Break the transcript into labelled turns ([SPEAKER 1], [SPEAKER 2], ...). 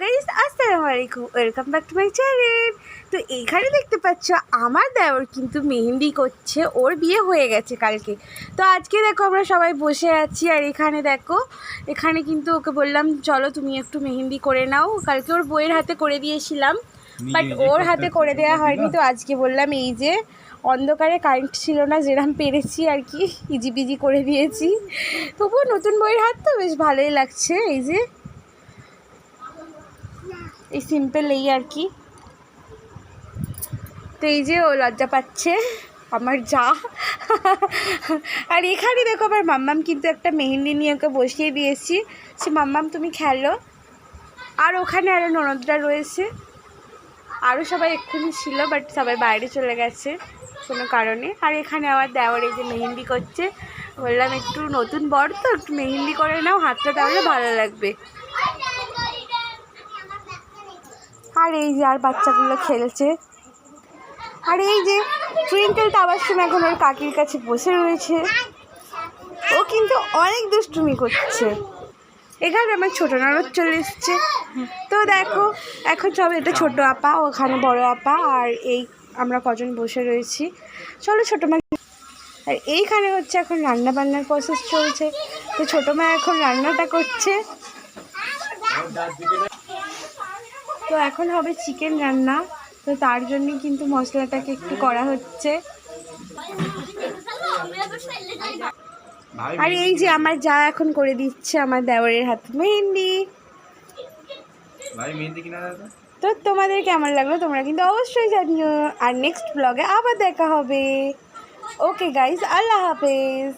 [SPEAKER 1] Guys আসসালামু আলাইকুম welcome back to my channel তো এইখানে দেখতে পাচ্ছ আমার দেওর কিন্তু মেহেন্দি করছে ওর বিয়ে হয়ে গেছে কালকে। তো আজকে দেখো আমরা সবাই বসে আছি আর এখানে দেখো এখানে কিন্তু ওকে বললাম চলো তুমি একটু মেহেন্দি করে নাও। কালকে ওর বইয়ের হাতে করে দিয়েছিলাম বাট ওর হাতে করে দেওয়া হয়নি। তো আজকে বললাম এই যে অন্ধকারে কারেন্ট ছিল না যেরকম পেরেছি আর কি ইজি বিজি করে দিয়েছি। তবুও নতুন বইয়ের হাত তো বেশ ভালোই লাগছে এই যে এই সিম্পল এই আর কি। তো এই যে ও লজ্জা পাচ্ছে, আমার যা। আর এখানে দেখো আমার মাম্মাম কিন্তু একটা মেহেন্দি নিয়ে ওকে বসিয়ে দিয়েছি। সে, মাম্মাম তুমি খেলো। আর ওখানে আরও ননদরা রয়েছে। আরও সবাই এক্ষুনি ছিল বাট সবাই বাইরে চলে গেছে কোনো কারণে। আর এখানে আবার দেওয়ার এই যে মেহেন্দি করছে। বললাম, একটু নতুন বর তো, একটু মেহেন্দি করে নাও, হাতটা তাহলে ভালো লাগবে। আর এই যে আর বাচ্চাগুলো খেলছে। আর এই যে টুইঙ্কেল তাবাসুম এখন ওর কাকির কাছে বসে রয়েছে। ও কিন্তু অনেক দুষ্টুমি করছে। এখানে আমার ছোটো ননদ চলে এসছে। তো দেখো, এখন সব এটা ছোটো আপা, ওখানে বড় আপা আর এই আমরা কজন বসে রয়েছি। চলো, ছোটো মা। আর এইখানে হচ্ছে এখন রান্না বান্নার প্রসেস চলছে। তো ছোটো মা এখন রান্নাটা করছে। তো এখন হবে চিকেন রান্না। তো তার জন্য কিন্তু মশলাটাকে একটু করা হচ্ছে। আর এই যে আমার যা এখন করে দিচ্ছে আমার দেওয়ারের হাত মেহেন্দি। তো তোমাদের কেমন লাগল তোমরা কিন্তু অবশ্যই জানিও। আর নেক্সট ব্লগে আবার দেখা হবে। ওকে গাইজ আল্লাহ হাফেজ।